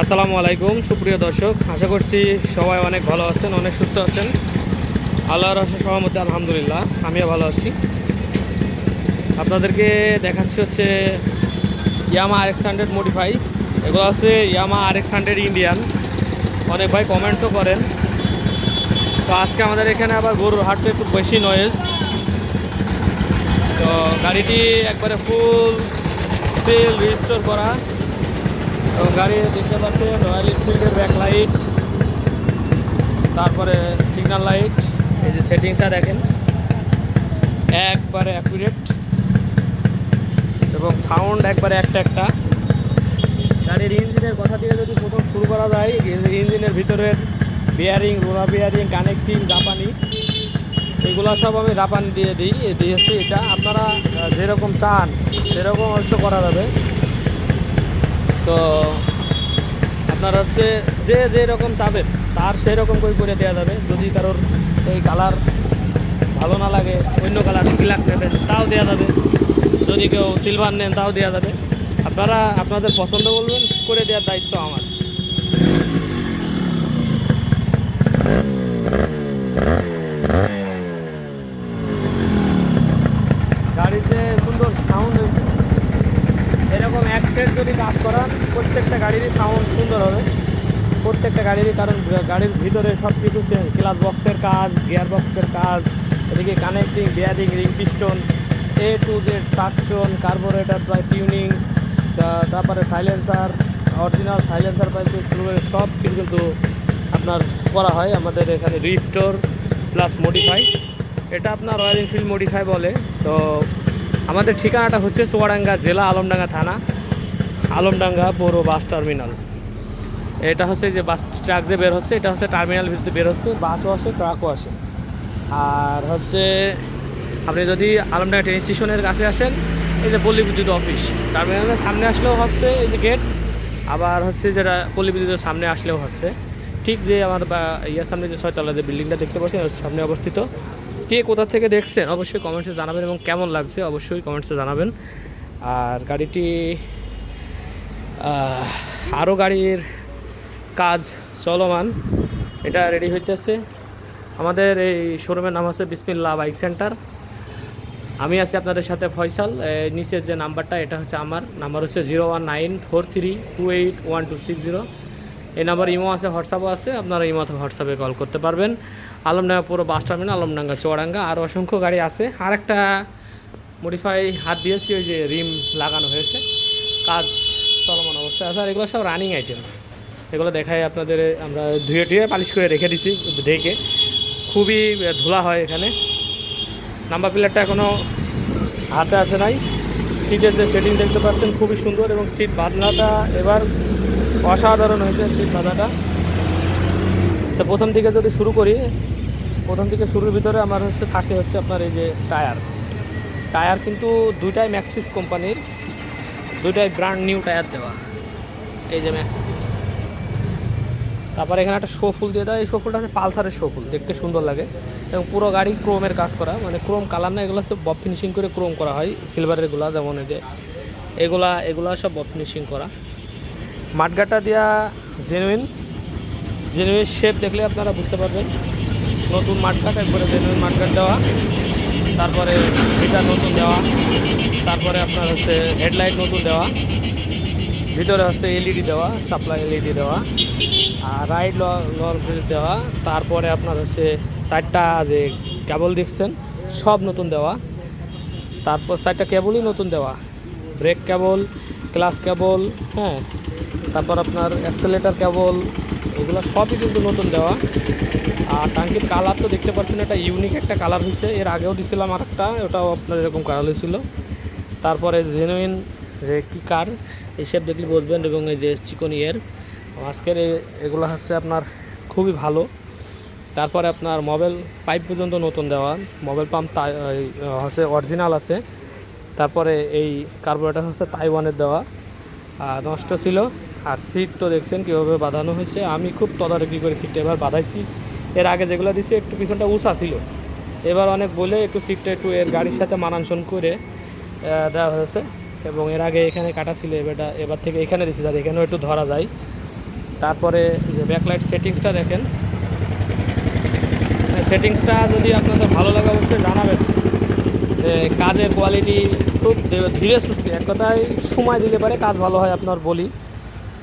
আসসালামু আলাইকুম, সুপ্রিয় দর্শক। আশা করছি সবাই অনেক ভালো আছেন, অনেক সুস্থ আছেন। আল্লাহর মধ্যে আলহামদুলিল্লাহ, আমিও ভালো আছি। আপনাদেরকে দেখাচ্ছি হচ্ছে Yamaha R X hundred modify এগুলো আছে Yamaha R X hundred Indian অনেক ভাই কমেন্টসও করেন। তো আজকে আমাদের এখানে আবার গরুর হাটটা একটু বেশি নয়েজ তো গাড়িটি একবারে ফুল তেল রিস্টোর করা। এবং গাড়ি দেখতে পাচ্ছেন, রয়্যাল এনফিল্ডের ব্যাক লাইট তারপরে সিগন্যাল লাইট এই যে সেটিংসটা দেখেন, একবারে অ্যাকুরেট এবং সাউন্ড একবারে একটা একটা। গাড়ির ইঞ্জিনের কথা দিয়ে যদি প্রথম শুরু করা যায়, ইঞ্জিনের ভিতরের বিয়ারিং রোলা বিয়ারিং কানেক্টিং জাপানি, এগুলো সব আমি জাপানি দিয়ে দিই দিয়েছি। এটা আপনারা যেরকম চান, সেরকম অবশ্য করা যাবে। তো আপনার হচ্ছে যে যেরকম চাবেন, তার সেই রকম করে করে দেওয়া যাবে। যদি কারোর এই কালার ভালো না লাগে, অন্য কালার ব্ল্যাক নেবেন, তাও দেওয়া যাবে। যদি কেউ সিলভার নেন, তাও দেওয়া যাবে। আপনারা আপনাদের পছন্দ বলবেন, করে দেওয়ার দায়িত্ব আমার গাড়িতে সুন্দর সাউন্ড হয়েছে এরকম এক সেট যদি কাজ করান প্রত্যেকটা গাড়িরই সাউন্ড সুন্দর হবে প্রত্যেকটা গাড়িরই কারণ গাড়ির ভিতরে সব কিছু ক্লাস বক্সের কাজ গিয়ার বক্সের কাজ, এদিকে connecting bearing ring piston A to Z suction carburettor প্রায় টিউনিং তারপরে সাইলেন্সার অরিজিনাল সাইলেন্সার থেকে শুরু করে সব কিছু কিন্তু আপনার করা হয় আমাদের এখানে রিস্টোর প্লাস মডিফাই এটা আপনার রয়্যাল এনফিল্ড মডিফাই বলে। তো আমাদের ঠিকানাটা হচ্ছে চুয়াডাঙ্গা জেলা আলমডাঙ্গা থানা, আলমডাঙ্গা পৌর বাস টার্মিনাল। এটা হচ্ছে যে বাস ট্রাক যে বের হচ্ছে, এটা হচ্ছে টার্মিনাল ভিতরে বের হচ্ছে বাসও আসে ট্রাকও আসে। আর হচ্ছে, আপনি যদি আলমডাঙ্গা ট্রেন স্টেশনের কাছে আসেন, এই যে পল্লী বিদ্যুৎ অফিস টার্মিনালের সামনে আসলেও হচ্ছে এই যে গেট আবার হচ্ছে যেটা পল্লী বিদ্যুতের সামনে আসলেও হচ্ছে। ঠিক যে আমার বা ইয়ার সামনে যে ছয়তলা যে বিল্ডিংটা দেখতে পাচ্ছেন সামনে অবস্থিত। কে কোথা থেকে দেখছেন, অবশ্যই কমেন্টসে জানাবেন এবং কেমন লাগছে, অবশ্যই কমেন্টসে জানাবেন। আর গাড়িটি আরও গাড়ির কাজ চলমান। এটা রেডি হইতেছে। আমাদের এই শোরুমের নাম হচ্ছে বিসমিল্লা বাইক সেন্টার। আমি আছি আপনাদের সাথে ফয়সাল। নিচের যে নাম্বারটা, এটা হচ্ছে আমার। নাম্বার হচ্ছে zero one nine four three two eight one two six zero. এই নাম্বার ইমো আছে, হোয়াটসঅ্যাপও আছে। আপনারা ইমো অথবা হোয়াটসঅ্যাপে কল করতে পারবেন। আলমডাঙ্গা পুরো বাস টার্মিনাল, আলমডাঙ্গা চুয়াডাঙ্গা আর অসংখ্য গাড়ি আছে। আর একটা মডিফাই হাত দিয়েছি, ওই যে রিম লাগানো হয়েছে। কাজ চলমান অবস্থায় আছে। আর এগুলো সব রানিং আইটেম এগুলো দেখায় আপনাদের, আমরা ধুয়ে টুয়ে পালিশ করে রেখে দিছি ঢেকে খুবই ধুলা হয় এখানে। নাম্বার প্লেটটা এখনও হাতে আসে নাই। সিটের যে সেটিং দেখতে পাচ্ছেন, খুবই সুন্দর এবং সিট বাঁধনাটা এবার অসাধারণ হয়েছে সিট বাঁধাটা। তো প্রথম দিকে যদি শুরু করি, প্রথম দিকে শুরুর ভিতরে আমার হচ্ছে থাকে হচ্ছে আপনার এই যে টায়ার। টায়ার কিন্তু দুইটাই ম্যাক্সিস কোম্পানির, দুইটাই ব্র্যান্ড নিউ টায়ার দেওয়া। এই যে ম্যাক্সিস তারপরে এখানে একটা শো ফুল দিয়ে দেওয়া এই শো ফুলটা হচ্ছে পালসারের শো ফুল দেখতে সুন্দর লাগে। এবং পুরো গাড়ি ক্রোমের কাজ করা মানে ক্রোম কালার না, এগুলো সব বব ফিনিশিং করে ক্রোম করা হয় সিলভারেরগুলা যেমন এই যে এগুলা এগুলা সব বব ফিনিশিং করা। মাঠগাটা দেওয়া জেনুইন জেনুইন শেপ দেখলে আপনারা বুঝতে পারবেন। নতুন মাঠগাট একবারে জেনুইন মাঠগাট দেওয়া। তারপরে মিটার নতুন দেওয়া। তারপরে আপনার হচ্ছে হেডলাইট নতুন দেওয়া। ভিতরে হচ্ছে এলইডি দেওয়া সাপ্লাই এলইডি দেওয়া। রাইড লল দেওয়া। তারপরে আপনার হচ্ছে সাইডটা যে কেবল দেখছেন, সব নতুন দেওয়া। তারপর সাইডটা কেবলই নতুন দেওয়া। ব্রেক কেবল ক্লাস কেবল হ্যাঁ। তারপর আপনার অ্যাক্সেলেটার কেবল এগুলো সবই কিন্তু নতুন দেওয়া। আর টাঙ্কির কালার তো দেখতে পাচ্ছেন, এটা ইউনিক একটা কালার হয়েছে এর আগেও দিছিলাম আর একটা ওটাও আপনার এরকম কালার হয়েছিল তারপরে জেনুইন যে কী কার এইসব দেখলে বুঝবেন। এবং এই যে চিকন ইয়ের আজকের এগুলো হচ্ছে আপনার খুবই ভালো। তারপরে আপনার মোবাইল পাইপ পর্যন্ত নতুন দেওয়া। মোবাইল পাম্প হচ্ছে অরিজিনাল আছে। তারপরে এই কার্বোরেটার হচ্ছে তাইওয়ানের দেওয়া। নষ্ট ছিল। আর সিট তো দেখছেন কীভাবে বাঁধানো হয়েছে। আমি খুব তদারকি করে সিটটা এবার বাঁধাইছি। এর আগে যেগুলো দিছি একটু পিছনটা উঁচা ছিল। এবার অনেক বলে একটু সিটটা একটু এর গাড়ির সাথে মানানসন করে দেওয়া হয়েছে। এবং এর আগে এখানে কাটা ছিল, এবারটা এবার থেকে এখানে দিছি, যাতে এখানেও একটু ধরা যায়। তারপরে যে ব্যাকলাইট সেটিংসটা দেখেন। সেটিংসটা যদি আপনাদের ভালো লাগে, অবশ্যই জানাবেন। যে কাজের কোয়ালিটি খুব ধীরে সুস্থে। এক কথায় সময় দিলে পারে কাজ ভালো হয় আপনার বলি।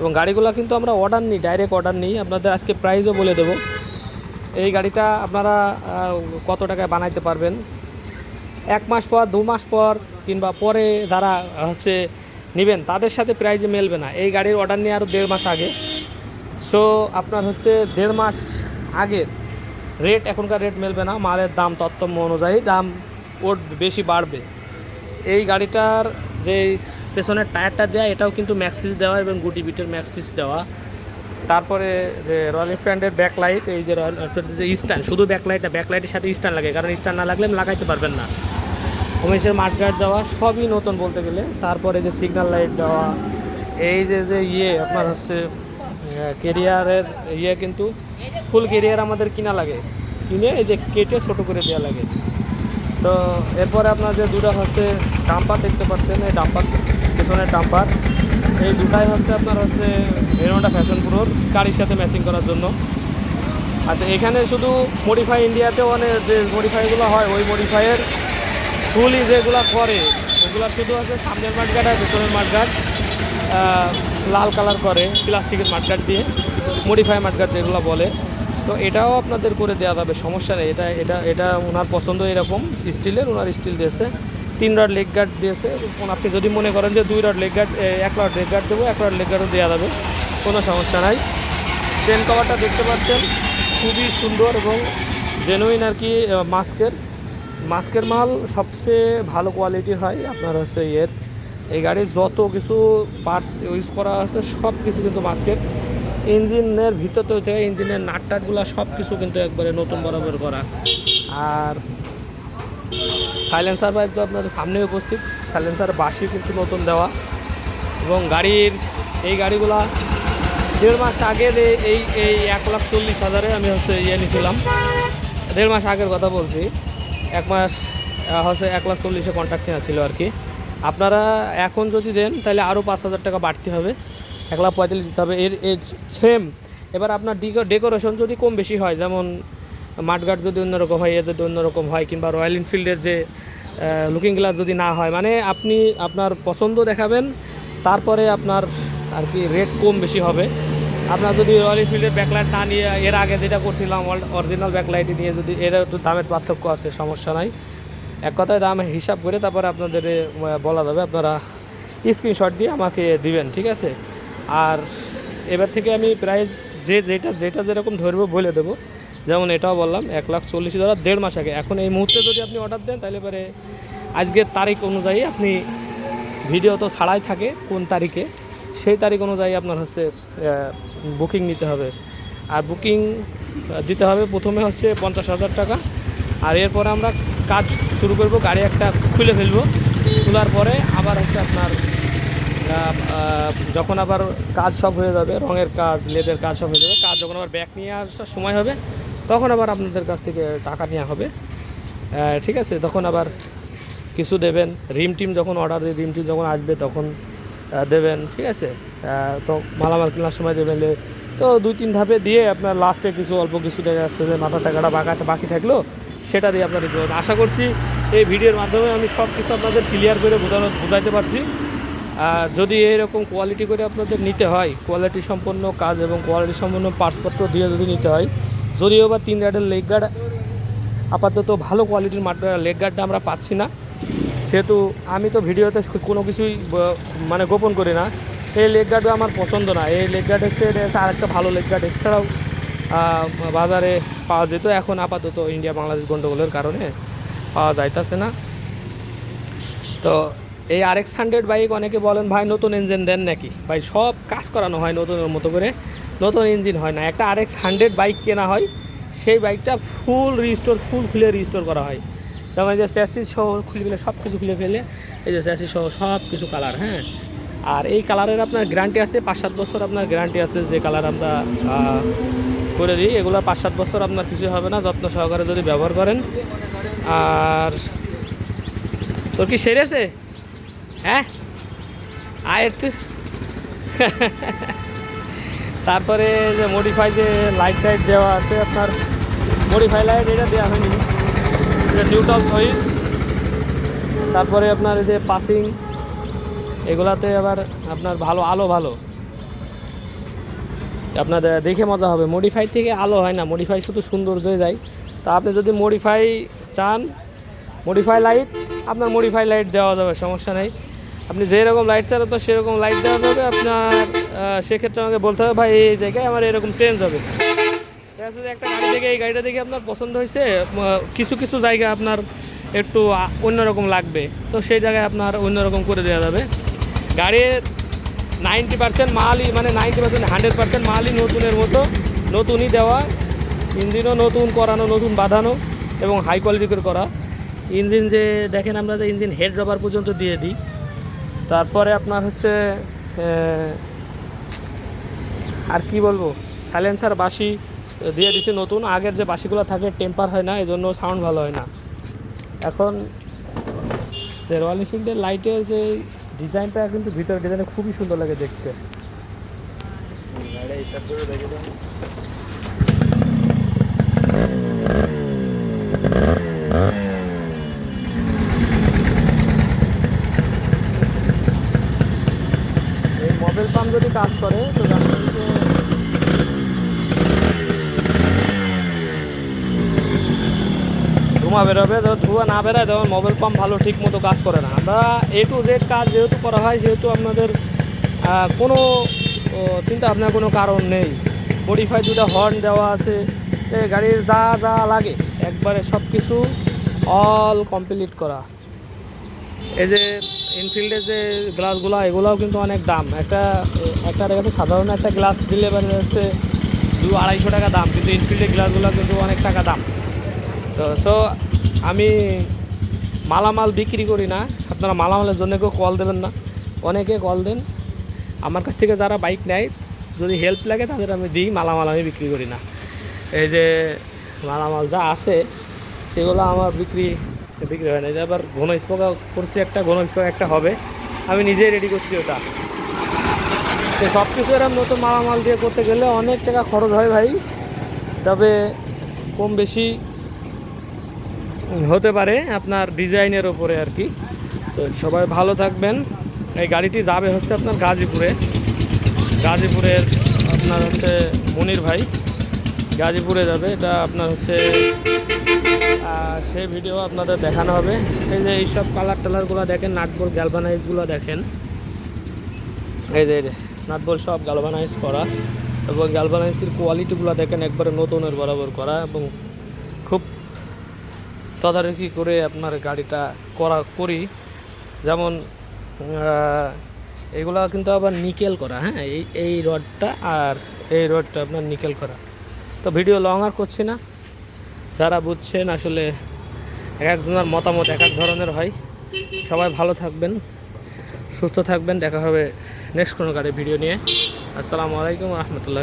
এবং গাড়িগুলো কিন্তু আমরা অর্ডার নিই ডাইরেক্ট অর্ডার নিই। আপনাদের আজকে প্রাইসও বলে দেবো। এই গাড়িটা আপনারা কত টাকায় বানাইতে পারবেন? এক মাস পর, দু মাস পর, কিংবা পরে যারা হচ্ছে নেবেন, তাদের সাথে প্রাইজে মেলবে না। এই গাড়ির অর্ডার নিয়ে আরও দেড় মাস আগে। সো আপনার হচ্ছে দেড় মাস আগের রেট এখনকার রেট মেলবে না। মালের দাম তত্ত্ব অনুযায়ী দাম ওর বেশি বাড়বে। এই গাড়িটার যে পেছনের টায়ারটা দেওয়া এটাও কিন্তু ম্যাক্সিস দেওয়া এবং গুটি বিটের ম্যাক্সিস দেওয়া। তারপরে যে রয়্যাল এনফিল্ডের ব্যাকলাইট এই যে রয়্যাল এনফিল্ডের যে স্ট্যান্ড শুধু ব্যাক লাইটটা ব্যাক লাইটের সাথে স্ট্যান্ড লাগে, কারণ স্ট্যান্ড না লাগলে লাগাইতে পারবেন না। উমেশের মাঠগার্ড দেওয়া, সবই নতুন বলতে গেলে। তারপরে যে সিগন্যাল লাইট দেওয়া, এই যে যে ইয়ে আপনার হচ্ছে কেরিয়ারের ইয়ে কিন্তু ফুল কেরিয়ার আমাদের কিনা লাগে। কিনে এই যে কেটে ছোটো করে দেওয়া লাগে। তো এরপরে আপনার যে দুটো হচ্ছে ডাম্পার দেখতে পাচ্ছেন, এই ডাম্পার, পেছনের ডাম্পার। এই দুটাই হচ্ছে আপনার হচ্ছে হেরোটা ফ্যাশন প্রোর গাড়ির সাথে ম্যাচিং করার জন্য। আচ্ছা এখানে শুধু মডিফাই ইন্ডিয়াতে অনেক যে মডিফাইগুলো হয়, ওই মডিফাইয়ের ফুলই যেগুলো করে, ওগুলো শুধু আছে সামনের মাঠগাট আর পেছনের মাঠগাট লাল কালার করে প্লাস্টিকের মাঠগাট দিয়ে মডিফাই মাঠগাট যেগুলো বলে। তো এটাও আপনাদের করে দেওয়া যাবে, সমস্যা নেই। এটা এটা এটা ওনার পছন্দ এরকম স্টিলের ওনার স্টিল দিয়েছে। তিন রড লেগ গার্ড দিয়েছে। আপনি যদি মনে করেন যে দুই রড লেগ গার্ড এক রড লেগ গার্ড দেবো, এক রড লেগ গার্ডও দেওয়া যাবে। কোনো সমস্যা নাই। ট্রেন কভারটা দেখতে পাচ্ছেন। খুবই সুন্দর এবং জেনুইন আর কি মাস্কের মাস্কের মাল সবচেয়ে ভালো কোয়ালিটির হয় আপনার হচ্ছে ইয়ের। এই গাড়ির যত কিছু পার্টস ইউজ করা আছে, সব কিছু কিন্তু মাস্কের ইঞ্জিনের ভিতর থেকে ইঞ্জিনের নাট টাটগুলো সব কিছু কিন্তু একবারে নতুন বরাবর করা। আর সাইলেন্সার বাইক তো আপনাদের সামনে উপস্থিত। সাইলেন্সার বাসি কিন্তু নতুন দেওয়া। এবং গাড়ির এই গাড়িগুলা দেড় মাস আগে যে- এই এই এক লাখ চল্লিশ হাজারে আমি হচ্ছে ইয়ে নিয়েছিলাম দেড় মাস আগের কথা বলছি। এক মাস হচ্ছে এক লাখ চল্লিশে কন্ট্রাক্ট নেওয়া ছিল আর কি। আপনারা এখন যদি দেন, তাহলে আরও পাঁচ হাজার টাকা বাড়তি হবে। এক লাখ পঁয়তাল্লিশ দিতে হবে। এর এর সেম এবার আপনার ডেকোরেশন যদি কম বেশি হয়, যেমন মাঠগার্ড যদি অন্যরকম হয়, এ যদি অন্যরকম হয়, কিংবা রয়্যাল এনফিল্ডের যে লুকিং গ্লাস যদি না হয় মানে আপনি আপনার পছন্দ দেখাবেন, তারপরে আপনার আর কি রেট কম বেশি হবে। আপনার যদি রয়্যাল এনফিল্ডের ব্যাকলাইট না নিয়ে, এর আগে যেটা করছিলাম অরিজিনাল ব্যাকলাইট নিয়ে যদি, এর একটু দামের পার্থক্য আছে, সমস্যা নাই। এক কথায় দাম হিসাব করে তারপরে আপনাদের বলা যাবে, আপনারা স্ক্রিনশট দিয়ে আমাকে দিবেন, ঠিক আছে? আর এবার থেকে আমি প্রায় যে, যেটা যেটা যেরকম ধরবো বলে দেবো। যেমন এটাও বললাম, এক লাখ চল্লিশ হাজার দেড় মাস আগে। এখন এই মুহূর্তে যদি আপনি অর্ডার দেন, তাহলে পরে আজকের তারিখ অনুযায়ী আপনি ভিডিও তো ছাড়াই থাকে কোন তারিখে। সেই তারিখ অনুযায়ী আপনার হচ্ছে বুকিং নিতে হবে। আর বুকিং দিতে হবে প্রথমে হচ্ছে পঞ্চাশ হাজার টাকা। আর এরপরে আমরা কাজ শুরু করব, গাড়ি একটা খুলে ফেলব। খোলার পরে আবার হচ্ছে আপনার যখন আবার কাজ সব হয়ে যাবে, রঙের কাজ, লেদের কাজ সব হয়ে যাবে, কাজ যখন আবার ব্যাক নিয়ে আসার সময় হবে, তখন আবার আপনাদের কাছ থেকে টাকা নেওয়া হবে। ঠিক আছে, তখন আবার কিছু দেবেন। রিম টিম যখন অর্ডার দিয়ে, রিম টিম যখন আসবে, তখন দেবেন, ঠিক আছে? তো মালামাল কেনার সময় দেবেন তো দুই তিন ধাপে দিয়ে আপনার লাস্টে কিছু, অল্প কিছু দেখা যাচ্ছে যে মাথা টাকাটা বাঁকাতে বাকি থাকল সেটা দিয়ে আপনারা দিতে। আশা করছি এই ভিডিওর মাধ্যমে আমি সব কিছু আপনাদের ক্লিয়ার করে বোঝানো, বোঝাইতে পারছি। যদি এরকম কোয়ালিটি করে আপনাদের নিতে হয় কোয়ালিটি সম্পন্ন কাজ এবং কোয়ালিটি সম্পন্ন পার্টসপত্র দিয়ে যদি নিতে হয়, যদিও বা তিন রাইডের লেগ গার্ড আপাতত ভালো কোয়ালিটির লেগ গার্ডটা আমরা পাচ্ছি না। সেহেতু আমি তো ভিডিওতে কোনো কিছুই মানে গোপন করি না। এই লেগ গার্ডও আমার পছন্দ না। এই লেগ গার্ড এসে আরেকটা ভালো লেগ গার্ড এছাড়াও বাজারে পাওয়া যেত। এখন আপাতত ইন্ডিয়া, বাংলাদেশ গণ্ডগোলের কারণে পাওয়া যাইতেছে না। তো এই আর এক্স হান্ড্রেড বাইক অনেকে বলেন, ভাই, নতুন ইঞ্জিন দেন নাকি? ভাই, সব কাজ করানো হয় নতুনের মতো করে। নতুন ইঞ্জিন হয় না। একটা আর এক্স হান্ড্রেড বাইক কেনা হয়, সেই বাইকটা ফুল রিস্টোর ফুল খুলে রিস্টোর করা হয়। যেমন যে স্যাসিস সহ খুলে ফেলে সব কিছু খুলে ফেলে, এই যে স্যাসিস সহ সব কিছু কালার হ্যাঁ? আর এই কালারের আপনার গ্যারান্টি আছে পাঁচ সাত বছর আপনার গ্যারান্টি আছে যে কালার আমরা করে দিই। এগুলো পাঁচ সাত বছর আপনার কিছু হবে না, যত্ন সহকারে যদি ব্যবহার করেন। আর তোর কি সেরেছে? হ্যাঁ? আয় একটু। তারপরে যে মডিফাই যে লাইট টাইট দেওয়া আছে, আপনার মডিফাই লাইট এটা দেওয়া হয়নি। এটা নিউট্রাল সুইচ তারপরে আপনার এই যে পাসিং এগুলাতে আবার আপনার ভালো, আলো ভালো। আপনার দেখে মজা হবে। মডিফাই থেকে আলো হয় না। মডিফাই শুধু সৌন্দর্যই যায় তা আপনি যদি মডিফাই চান মডিফাই লাইট আপনার মডিফাই লাইট দেওয়া যাবে, সমস্যা নেই। আপনি যেরকম লাইট চান, আপনার সেরকম লাইট দেওয়া যাবে। আপনার সেক্ষেত্রে আমাকে বলতে হবে, ভাই, এই জায়গায় আমার এরকম চেঞ্জ হবে। যে একটা গাড়ি দেখে, এই গাড়িটা দেখে আপনার পছন্দ হয়েছে কিছু কিছু জায়গা আপনার একটু অন্যরকম লাগবে। তো সেই জায়গায় আপনার অন্যরকম করে দেওয়া যাবে। গাড়ির নাইনটি পার্সেন্ট মালই মানে নাইনটি পার্সেন্ট, হান্ড্রেড পার্সেন্ট মালই নতুনের মতো, নতুনই দেওয়া, ইঞ্জিনও নতুন, করানো নতুন, বাঁধানো এবং হাই কোয়ালিটি করে ইঞ্জিন যে, দেখেন আমরা যে ইঞ্জিন হেড রবার পর্যন্ত দিয়ে দিই। তারপরে আপনার হচ্ছে আর কি বলব? সাইলেন্সার বাসি দিয়ে দিচ্ছে নতুন। আগের যে বাসিগুলো থাকে টেম্পার হয় না এই জন্য সাউন্ড ভালো হয় না। এখন রয়্যাল এনফিল্ডের লাইটের যে ডিজাইনটা কিন্তু ভিতর ডিজাইনটা খুবই সুন্দর লাগে দেখতে। এই মোবাইল পাম্প যদি কাজ করে, তো জানবেন যে ধোঁয়া বেরোবে তো ধোঁয়া না বেরোয়, তখন মোবাইল পাম্প ভালো ঠিক মতো কাজ করে না। আমরা এ টু জেড কাজ যেহেতু করা হয়, সেহেতু আপনাদের কোনো চিন্তা ভাবনার কোনো কারণ নেই। মডিফাই দুটো হর্ন দেওয়া আছে গাড়ির যা যা লাগে, একবারে সব কিছু অল কমপ্লিট করা। এই যে ইনফিল্ডের যে গ্লাসগুলো এগুলোও কিন্তু অনেক দাম। একটা একটা যাচ্ছে সাধারণ একটা গ্লাস দিলে মানে হচ্ছে দু আড়াইশো টাকা দাম, কিন্তু ইনফিল্ডের গ্লাসগুলো কিন্তু অনেক টাকা দাম। তো সো আমি মালামাল বিক্রি করি না। আপনারা মালামালের জন্য কেউ কল দেবেন না। অনেকে কল দেন। আমার কাছ থেকে যারা বাইক নেয়, যদি হেল্প লাগে, তাদের আমি দিই, মালামাল আমি বিক্রি করি না। এই যে, মালামাল যা আছে, সেগুলো আমার বিক্রি বিক্রি হয় না। যে আবার ঘন স্পোকা করছি একটা, ঘন স্পোকা একটা হবে। আমি নিজেই রেডি করছি ওটা। তো সব কিছু এরকম নতুন মালামাল দিয়ে করতে গেলে অনেক টাকা খরচ হয় ভাই। তবে কম বেশি হতে পারে আপনার ডিজাইনের ওপরে আর কি। তো সবাই ভালো থাকবেন। এই গাড়িটি যাবে হচ্ছে আপনার গাজীপুরে। গাজীপুরের আপনার হচ্ছে মনির ভাই গাজীপুরে যাবে। এটা আপনার হচ্ছে সেই ভিডিও আপনাদের দেখানো হবে। এই যে এইসব কালার টালারগুলো দেখেন, নাটবল গ্যালভানাইজগুলো দেখেন। এই যে নাটবল সব গ্যালভানাইজ করা। এবং গ্যালভানাইজের কোয়ালিটিগুলো দেখেন, একবারে নতুনের বরাবর করা। এবং তদারকি করে আপনার গাড়িটা করা করি। যেমন এগুলা কিন্তু আবার নিকেল করা হ্যাঁ? এই এই রডটা আর এই রডটা আপনার নিকেল করা। তো ভিডিও লং আর করছি না। যারা বুঝছেন, আসলে এক একজনের মতামত এক এক ধরনের হয়। সবাই ভালো থাকবেন, সুস্থ থাকবেন। দেখা হবে নেক্সট কোনো গাড়ি ভিডিও নিয়ে। আসসালামু আলাইকুম রহমতুল্লাহ